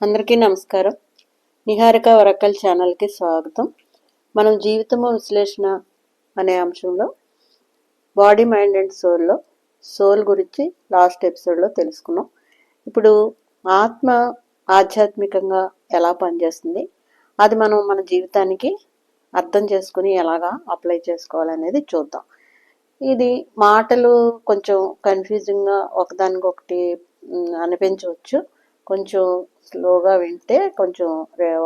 అందరికీ నమస్కారం. నిహారిక వరకల్ ఛానల్కి స్వాగతం. మనం జీవితము విశ్లేషణ అనే అంశంలో బాడీ మైండ్ అండ్ సోల్లో సోల్ గురించి లాస్ట్ ఎపిసోడ్లో తెలుసుకున్నాం. ఇప్పుడు ఆత్మ ఆధ్యాత్మికంగా ఎలా పనిచేస్తుంది అది మనం మన జీవితానికి అర్థం చేసుకుని ఎలాగా అప్లై చేసుకోవాలనేది చూద్దాం. ఇది మాటలు కొంచెం కన్ఫ్యూజింగ్గా ఒకదానికొకటి అనిపించవచ్చు. కొంచెం స్లోగా వింటే కొంచెం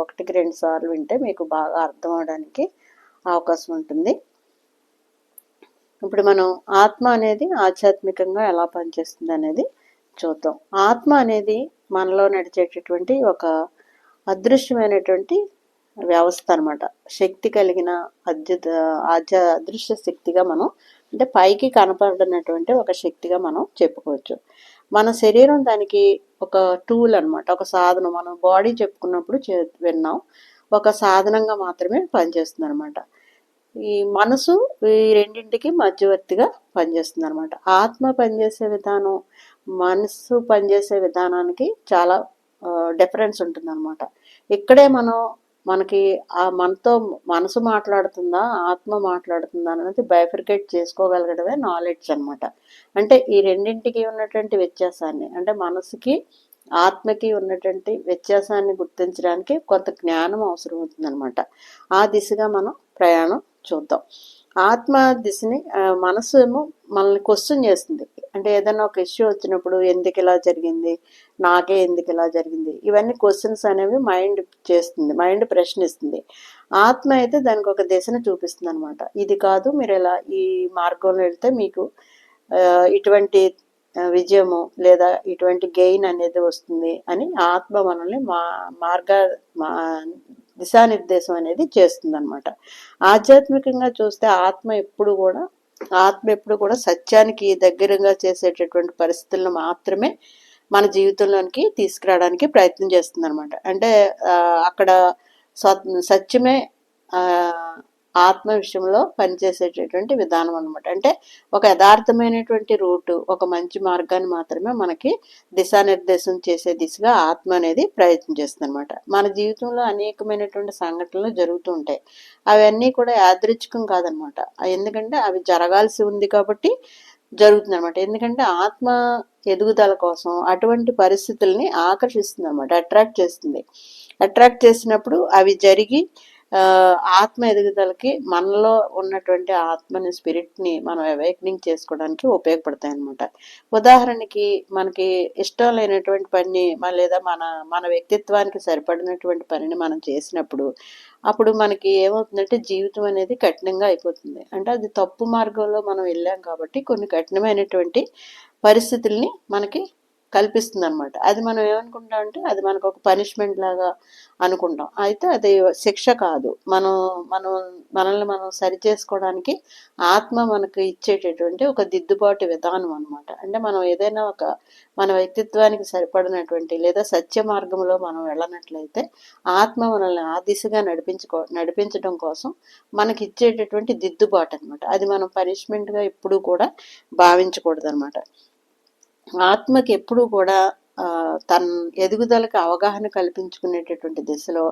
ఒకటికి రెండు సార్లు వింటే మీకు బాగా అర్థం అవడానికి అవకాశం ఉంటుంది. ఇప్పుడు మనం ఆత్మ అనేది ఆధ్యాత్మికంగా ఎలా పనిచేస్తుంది అనేది చూద్దాం. ఆత్మ అనేది మనలో నడిచేటటువంటి ఒక అదృశ్యమైనటువంటి వ్యవస్థ అనమాట శక్తి కలిగిన అద్భుత ఆధ్య అదృశ్య శక్తిగా మనం అంటే పైకి కనపడినటువంటి ఒక శక్తిగా మనం చెప్పుకోవచ్చు. మన శరీరం దానికి ఒక టూల్ అన్నమాట. ఒక సాధనం. మనం బాడీ చెప్పుకున్నప్పుడు చే- విన్నాం. ఒక సాధనంగా మాత్రమే పనిచేస్తుంది అనమాట ఈ మనసు ఈ రెండింటికి మధ్యవర్తిగా పనిచేస్తుంది అనమాట ఆత్మ పనిచేసే విధానం మనసు పనిచేసే విధానానికి చాలా డిఫరెన్స్ ఉంటుంది అనమాట ఇక్కడే మనం మనకి ఆ మనతో మనసు మాట్లాడుతుందా ఆత్మ మాట్లాడుతుందా అనేది బైఫర్కేట్ చేసుకోగలగడమే నాలెడ్జ్ అనమాట అంటే ఈ రెండింటికి ఉన్నటువంటి వ్యత్యాసాన్ని అంటే మనసుకి ఆత్మకి ఉన్నటువంటి వ్యత్యాసాన్ని గుర్తించడానికి కొంత జ్ఞానం అవసరం అవుతుందన్నమాట. ఆ దిశగా మనం ప్రయాణం చూద్దాం. ఆత్మ దిశని మనసు ఏమో మనల్ని క్వశ్చన్ చేస్తుంది. అంటే ఏదైనా ఒక ఇష్యూ వచ్చినప్పుడు ఎందుకు ఇలా జరిగింది నాకే ఎందుకు ఇలా జరిగింది ఇవన్నీ క్వశ్చన్స్ అనేవి మైండ్ చేస్తుంది మైండ్ ప్రశ్నిస్తుంది. ఆత్మ అయితే దానికి ఒక దిశను చూపిస్తుంది అనమాట ఇది కాదు మీరు ఇలా ఈ మార్గంలో వెళ్తే మీకు ఇటువంటి విజయము లేదా ఇటువంటి గెయిన్ అనేది వస్తుంది అని ఆత్మ మనల్ని మా మార్గ మా దిశానిర్దేశం అనేది చేస్తుంది అనమాట ఆధ్యాత్మికంగా చూస్తే ఆత్మ ఎప్పుడు కూడా ఆత్మ ఎప్పుడు కూడా సత్యానికి దగ్గరగా చేసేటటువంటి పరిస్థితులను మాత్రమే మన జీవితంలోనికి తీసుకురావడానికి ప్రయత్నం చేస్తుంది అనమాట అంటే అక్కడ సత్యమే ఆత్మ విషయంలో పనిచేసేటటువంటి విధానం అనమాట అంటే ఒక యథార్థమైనటువంటి రూటు ఒక మంచి మార్గాన్ని మాత్రమే మనకి దిశానిర్దేశం చేసే దిశగా ఆత్మ అనేది ప్రయత్నం చేస్తుంది అనమాట మన జీవితంలో అనేకమైనటువంటి సంఘటనలు జరుగుతూ ఉంటాయి. అవన్నీ కూడా యాదృచ్ఛికం కాదనమాట ఎందుకంటే అవి జరగాల్సి ఉంది కాబట్టి జరుగుతుంది అనమాట ఎందుకంటే ఆత్మ ఎదుగుదల కోసం అటువంటి పరిస్థితుల్ని ఆకర్షిస్తుంది అనమాట అట్రాక్ట్ చేస్తుంది. అట్రాక్ట్ చేసినప్పుడు అవి జరిగి ఆత్మ ఎదుగుదలకి మనలో ఉన్నటువంటి ఆత్మని స్పిరిట్ని మనం అవేక్నింగ్ చేసుకోవడానికి ఉపయోగపడతాయి అనమాట ఉదాహరణకి మనకి ఇష్టం లేనటువంటి పని మన లేదా మన మన వ్యక్తిత్వానికి సరిపడినటువంటి పనిని మనం చేసినప్పుడు అప్పుడు మనకి ఏమవుతుందంటే జీవితం అనేది కఠినంగా అయిపోతుంది. అంటే అది తప్పు మార్గంలో మనం వెళ్ళాం కాబట్టి కొన్ని కఠినమైనటువంటి పరిస్థితుల్ని మనకి కల్పిస్తుంది అనమాట అది మనం ఏమనుకుంటాం అంటే అది మనకు ఒక పనిష్మెంట్ లాగా అనుకుంటాం. అయితే అది శిక్ష కాదు. మనం మనం మనల్ని మనం సరి చేసుకోవడానికి ఆత్మ మనకు ఇచ్చేటటువంటి ఒక దిద్దుబాటు విధానం అనమాట అంటే మనం ఏదైనా ఒక మన వ్యక్తిత్వానికి సరిపడినటువంటి లేదా సత్య మార్గంలో మనం వెళ్ళనట్లయితే ఆత్మ మనల్ని ఆ దిశగా నడిపించుకో నడిపించడం కోసం మనకి ఇచ్చేటటువంటి దిద్దుబాటు అనమాట అది మనం పనిష్మెంట్గా ఎప్పుడూ కూడా భావించకూడదు అనమాట ఆత్మకి ఎప్పుడూ కూడా తన ఎదుగుదలకు అవగాహన కల్పించుకునేటటువంటి దిశలో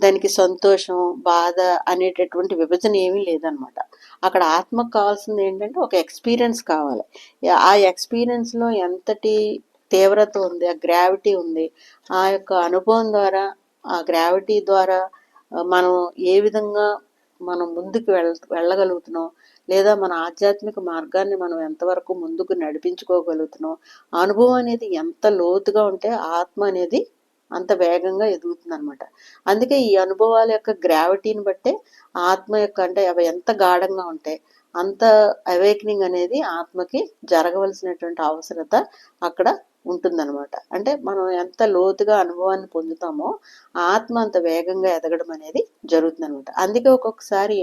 దానికి సంతోషం బాధ అనేటటువంటి విభజన ఏమీ లేదనమాట. అక్కడ ఆత్మకు కావాల్సింది ఏంటంటే ఒక ఎక్స్పీరియన్స్ కావాలి. ఆ ఎక్స్పీరియన్స్లో ఎంతటి తీవ్రత ఉంది ఆ గ్రావిటీ ఉంది ఆ యొక్క అనుభవం ద్వారా ఆ గ్రావిటీ ద్వారా మనం ఏ విధంగా మనం ముందుకు వెళ్ వెళ్ళగలుగుతున్నాం లేదా మన ఆధ్యాత్మిక మార్గాన్ని మనం ఎంతవరకు ముందుకు నడిపించుకోగలుగుతున్నాం అనుభవం అనేది ఎంత లోతుగా ఉంటే ఆత్మ అనేది అంత వేగంగా ఎదుగుతుంది అనమాట అందుకే ఈ అనుభవాల యొక్క గ్రావిటీని బట్టే ఆత్మ యొక్క అంటే అవి ఎంత గాఢంగా ఉంటాయి అంత అవేకనింగ్ అనేది ఆత్మకి జరగవలసినటువంటి అవసరత అక్కడ ఉంటుందన్నమాట. అంటే మనం ఎంత లోతుగా అనుభవాన్ని పొందుతామో ఆత్మ అంత వేగంగా ఎదగడం అనేది జరుగుతుంది అనమాట అందుకే ఒక్కొక్కసారి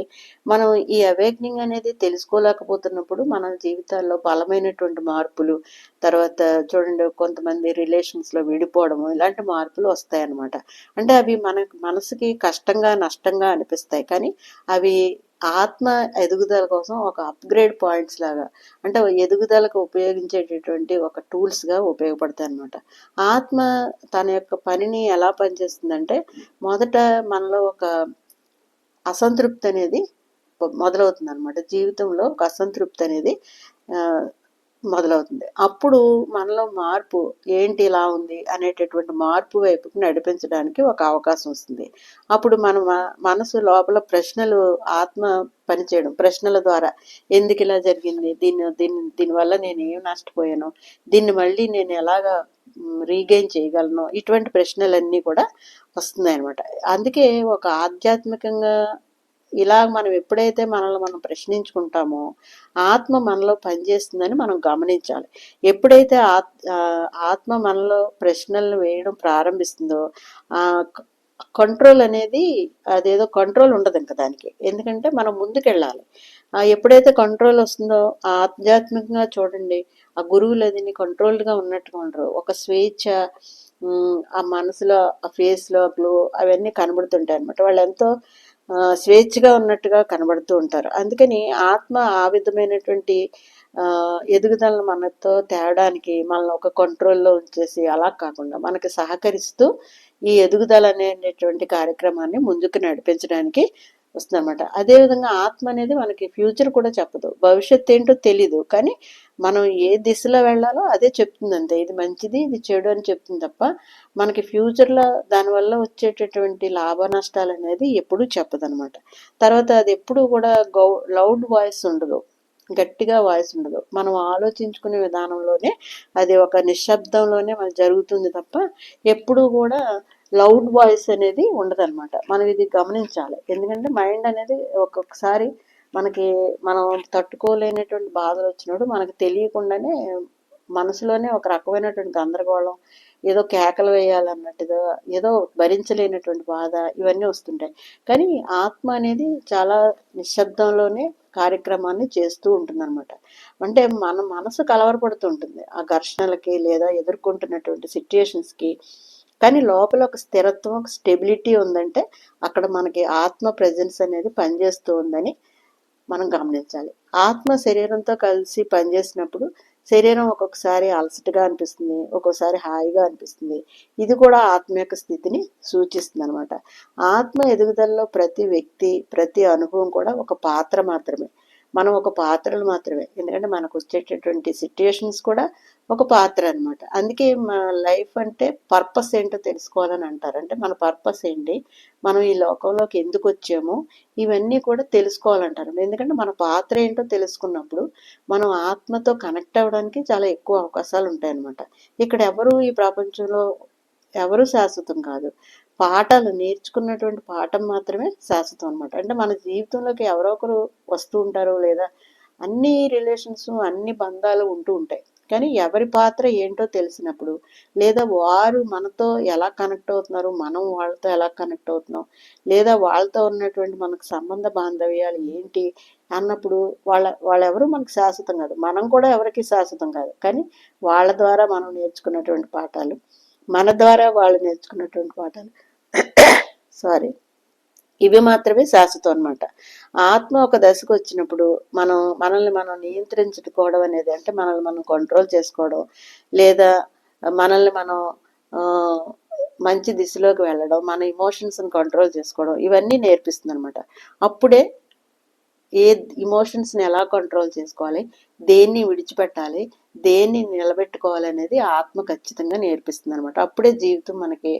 మనం ఈ అవేక్నింగ్ అనేది తెలుసుకోలేకపోతున్నప్పుడు మన జీవితాల్లో బలమైనటువంటి మార్పులు తర్వాత చూడండి కొంతమంది రిలేషన్స్లో విడిపోవడము ఇలాంటి మార్పులు వస్తాయి అన్నమాట అంటే అవి మన మనసుకి కష్టంగా నష్టంగా అనిపిస్తాయి. కానీ అవి ఆత్మ ఎదుగుదల కోసం ఒక అప్గ్రేడ్ పాయింట్స్ లాగా అంటే ఎదుగుదలకు ఉపయోగించేటటువంటి ఒక టూల్స్గా ఉపయోగపడతాయి అనమాట ఆత్మ తన యొక్క పనిని ఎలా పనిచేస్తుందంటే మొదట మనలో ఒక అసంతృప్తి అనేది మొదలవుతుంది అనమాట జీవితంలో ఒక అసంతృప్తి అనేది మొదలవుతుంది. అప్పుడు మనలో మార్పు ఏంటి ఇలా ఉంది అనేటటువంటి మార్పు వైపుకి నడిపించడానికి ఒక అవకాశం వస్తుంది. అప్పుడు మన మనసు లోపల ప్రశ్నలు ఆత్మ పనిచేయడం ప్రశ్నల ద్వారా ఎందుకు ఇలా జరిగింది దీన్ని దీన్ని దీనివల్ల నేను ఏం నష్టపోయాను దీన్ని మళ్ళీ నేను ఎలాగా రీగెయిన్ చేయగలను ఇటువంటి ప్రశ్నలన్నీ కూడా వస్తున్నాయి అనమాట అందుకే ఒక ఆధ్యాత్మికంగా ఇలా మనం ఎప్పుడైతే మనల్ని మనం ప్రశ్నించుకుంటామో ఆత్మ మనలో పనిచేస్తుందని మనం గమనించాలి. ఎప్పుడైతే ఆత్ ఆత్మ మనలో ప్రశ్నలను వేయడం ప్రారంభిస్తుందో ఆ కంట్రోల్ అనేది అదేదో కంట్రోల్ ఉండదు ఇంకా దానికి. ఎందుకంటే మనం ముందుకెళ్ళాలి. ఆ ఎప్పుడైతే కంట్రోల్ వస్తుందో ఆ ఆధ్యాత్మికంగా చూడండి ఆ గురువులు అది కంట్రోల్డ్గా ఉన్నట్టుగా ఉండరు. ఒక స్వేచ్ఛ ఆ మనసులో ఆ ఫేస్లో గ్లో అవన్నీ కనబడుతుంటాయి అనమాట వాళ్ళు ఎంతో స్వేచ్ఛగా ఉన్నట్టుగా కనబడుతూ ఉంటారు. అందుకని ఆత్మ ఆ విధమైనటువంటి ఆ, ఎదుగుదలను మనతో తేవడానికి మనల్ని ఒక కంట్రోల్లో ఉంచేసి అలా కాకుండా మనకి సహకరిస్తూ ఈ ఎదుగుదల అనేటువంటి కార్యక్రమాన్ని ముందుకు నడిపించడానికి వస్తుందన్నమాట. అదేవిధంగా ఆత్మ అనేది మనకి ఫ్యూచర్ కూడా చెప్పదు. భవిష్యత్ ఏంటో తెలీదు. కానీ మనం ఏ దిశలో వెళ్ళాలో అదే చెప్తుంది అంతే ఇది మంచిది ఇది చెడు అని చెప్తుంది తప్ప మనకి ఫ్యూచర్లో దానివల్ల వచ్చేటటువంటి లాభ నష్టాలు అనేది ఎప్పుడూ చెప్పదనమాట తర్వాత అది ఎప్పుడు కూడా గౌ లౌడ్ వాయిస్ ఉండదు. గట్టిగా వాయిస్ ఉండదు. మనం ఆలోచించుకునే విధానంలోనే అది ఒక నిశ్శబ్దంలోనే మనకు జరుగుతుంది తప్ప ఎప్పుడూ కూడా లౌడ్ వాయిస్ అనేది ఉండదన్నమాట. మనం ఇది గమనించాలి. ఎందుకంటే మైండ్ అనేది ఒక్కొక్కసారి మనకి మనం తట్టుకోలేనటువంటి బాధలు వచ్చినప్పుడు మనకు తెలియకుండానే మనసులోనే ఒక రకమైనటువంటి గందరగోళం ఏదో కేకలు వేయాలన్నట్టుగా ఏదో భరించలేనటువంటి బాధ ఇవన్నీ వస్తుంటాయి. కానీ ఆత్మ అనేది చాలా నిశ్శబ్దంలోనే కార్యక్రమాన్ని చేస్తూ ఉంటుందన్నమాట. అంటే మన మనసు కలవరపడుతూ ఉంటుంది ఆ ఘర్షణలకి లేదా ఎదుర్కొంటున్నటువంటి సిచ్యుయేషన్స్కి కానీ లోపల ఒక స్థిరత్వం ఒక స్టెబిలిటీ ఉందంటే అక్కడ మనకి ఆత్మ ప్రజెన్స్ అనేది పనిచేస్తూ ఉందని మనం గమనించాలి. ఆత్మ శరీరంతో కలిసి పనిచేసినప్పుడు శరీరం ఒక్కొక్కసారి అలసటగా అనిపిస్తుంది ఒక్కొక్కసారి హాయిగా అనిపిస్తుంది. ఇది కూడా ఆత్మ యొక్క స్థితిని సూచిస్తుంది అనమాట ఆత్మ ఎదుగుదలలో ప్రతి వ్యక్తి ప్రతి అనుభవం కూడా ఒక పాత్ర మాత్రమే. మనం ఒక పాత్రలు మాత్రమే. ఎందుకంటే మనకు వచ్చేటటువంటి సిట్యుయేషన్స్ కూడా ఒక పాత్ర అన్నమాట. అందుకే మన లైఫ్ అంటే పర్పస్ ఏంటో తెలుసుకోవాలని అంటారు. అంటే మన పర్పస్ ఏంటి? మనం ఈ లోకంలోకి ఎందుకు వచ్చామో? ఇవన్నీ కూడా తెలుసుకోవాలంటారు. ఎందుకంటే మన పాత్ర ఏంటో తెలుసుకున్నప్పుడు మనం ఆత్మతో కనెక్ట్ అవ్వడానికి చాలా ఎక్కువ అవకాశాలు ఉంటాయి అనమాట ఇక్కడ ఎవరు ఈ ప్రపంచంలో ఎవరు శాశ్వతం కాదు. పాఠాలు నేర్చుకున్నటువంటి పాఠం మాత్రమే శాశ్వతం అనమాట అంటే మన జీవితంలోకి ఎవరో ఒకరు వస్తూ ఉంటారు లేదా అన్ని రిలేషన్స్ అన్ని బంధాలు ఉంటూ ఉంటాయి. కానీ ఎవరి పాత్ర ఏంటో తెలిసినప్పుడు లేదా వారు మనతో ఎలా కనెక్ట్ అవుతున్నారు మనం వాళ్ళతో ఎలా కనెక్ట్ అవుతున్నాం లేదా వాళ్ళతో ఉన్నటువంటి మనకు సంబంధ బాంధవ్యాలు ఏంటి అన్నప్పుడు వాళ్ళ వాళ్ళెవరు మనకు శాశ్వతం కాదు. మనం కూడా ఎవరికి శాశ్వతం కాదు. కానీ వాళ్ళ ద్వారా మనం నేర్చుకున్నటువంటి పాఠాలు మన ద్వారా వాళ్ళు నేర్చుకున్నటువంటి పాఠాలు సారీ ఇవి మాత్రమే శాశ్వతం అనమాట ఆత్మ ఒక దశకు వచ్చినప్పుడు మనం మనల్ని మనం నియంత్రించుకోవడం అనేది అంటే మనల్ని మనం కంట్రోల్ చేసుకోవడం లేదా మనల్ని మనం ఆ, మంచి దిశలోకి వెళ్ళడం మన ఇమోషన్స్ని కంట్రోల్ చేసుకోవడం ఇవన్నీ నేర్పిస్తుంది అనమాట అప్పుడే ఏ ఇమోషన్స్ని ఎలా కంట్రోల్ చేసుకోవాలి దేన్ని విడిచిపెట్టాలి దేన్ని నిలబెట్టుకోవాలి అనేది ఆత్మ ఖచ్చితంగా నేర్పిస్తుంది అనమాట అప్పుడే జీవితం మనకి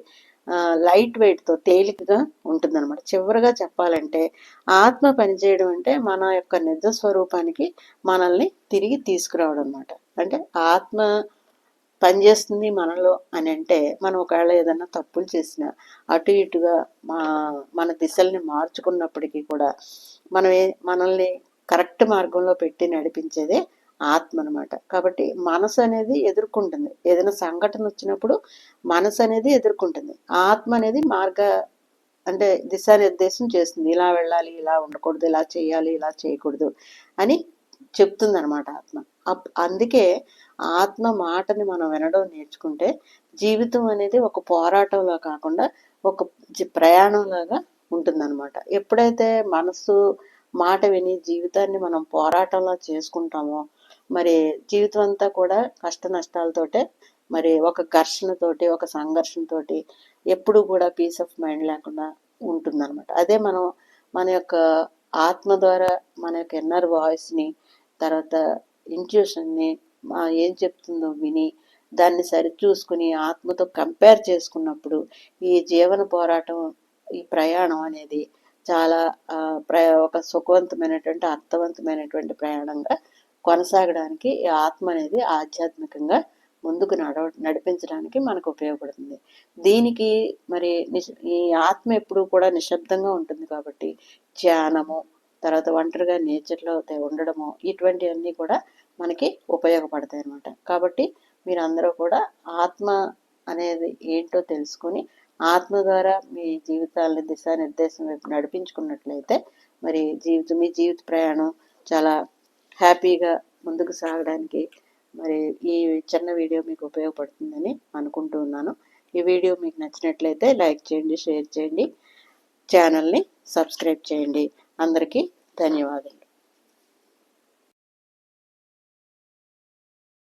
లైట్ వెయిట్తో తేలికగా ఉంటుందన్నమాట. చివరిగా చెప్పాలంటే ఆత్మ పనిచేయడం అంటే మన యొక్క నిజ స్వరూపానికి మనల్ని తిరిగి తీసుకురావడం అనమాట అంటే ఆత్మ పనిచేస్తుంది మనలో అని అంటే మనం ఒకవేళ ఏదైనా తప్పులు చేసినా అటు ఇటుగా మా మన దిశల్ని మార్చుకున్నప్పటికీ కూడా మనం మనల్ని కరెక్ట్ మార్గంలో పెట్టి నడిపించేదే ఆత్మ అనమాట కాబట్టి మనసు అనేది ఎదుర్కొంటుంది. ఏదైనా సంఘటన వచ్చినప్పుడు మనసు అనేది ఎదుర్కొంటుంది. ఆత్మ అనేది మార్గ అంటే దిశానిర్దేశం చేస్తుంది. ఇలా వెళ్ళాలి ఇలా ఉండకూడదు ఇలా చేయాలి ఇలా చేయకూడదు అని చెప్తుంది అనమాట ఆత్మ. అప్ అందుకే ఆత్మ మాటని మనం వినడం నేర్చుకుంటే జీవితం అనేది ఒక పోరాటంలో కాకుండా ఒక జి- ప్రయాణంలాగా ఉంటుందన్నమాట ఎప్పుడైతే మనసు మాట విని జీవితాన్ని మనం పోరాటంలో చేసుకుంటామో మరి జీవితం అంతా కూడా కష్ట నష్టాలతోటే మరి ఒక ఘర్షణతోటి ఒక సంఘర్షణతోటి ఎప్పుడు కూడా పీస్ ఆఫ్ మైండ్ లేకుండా ఉంటుందన్నమాట. అదే మనం మన యొక్క ఆత్మ ద్వారా మన యొక్క ఇన్నర్ వాయిస్ని తర్వాత ఇంట్యూషన్ని ఏం చెప్తుందో విని దాన్ని సరిచూసుకుని ఆత్మతో కంపేర్ చేసుకున్నప్పుడు ఈ జీవన పోరాటం ఈ ప్రయాణం అనేది చాలా ప్ర ఒక సుఖవంతమైనటువంటి అర్థవంతమైనటువంటి ప్రయాణంగా కొనసాగడానికి ఈ ఆత్మ అనేది ఆధ్యాత్మికంగా ముందుకు నడవ నడిపించడానికి మనకు ఉపయోగపడుతుంది. దీనికి మరి ఈ ఆత్మ ఎప్పుడూ కూడా నిశ్శబ్దంగా ఉంటుంది కాబట్టి ధ్యానము తర్వాత ఒంటరిగా నేచర్లో ఉండడము ఇటువంటివన్నీ కూడా మనకి ఉపయోగపడతాయి అన్నమాట. కాబట్టి మీరందరూ కూడా ఆత్మ అనేది ఏంటో తెలుసుకొని ఆత్మ ద్వారా మీ జీవితాలని దిశానిర్దేశం వైపు నడిపించుకున్నట్లయితే మరి జీవితం మీ జీవిత ప్రయాణం చాలా హ్యాపీగా ముందుకు సాగడానికి మరి ఈ చిన్న వీడియో మీకు ఉపయోగపడుతుందని అనుకుంటూ ఉన్నాను. ఈ వీడియో మీకు నచ్చినట్లయితే లైక్ చేయండి షేర్ చేయండి ఛానల్ని సబ్స్క్రైబ్ చేయండి. అందరికీ ధన్యవాదాలు.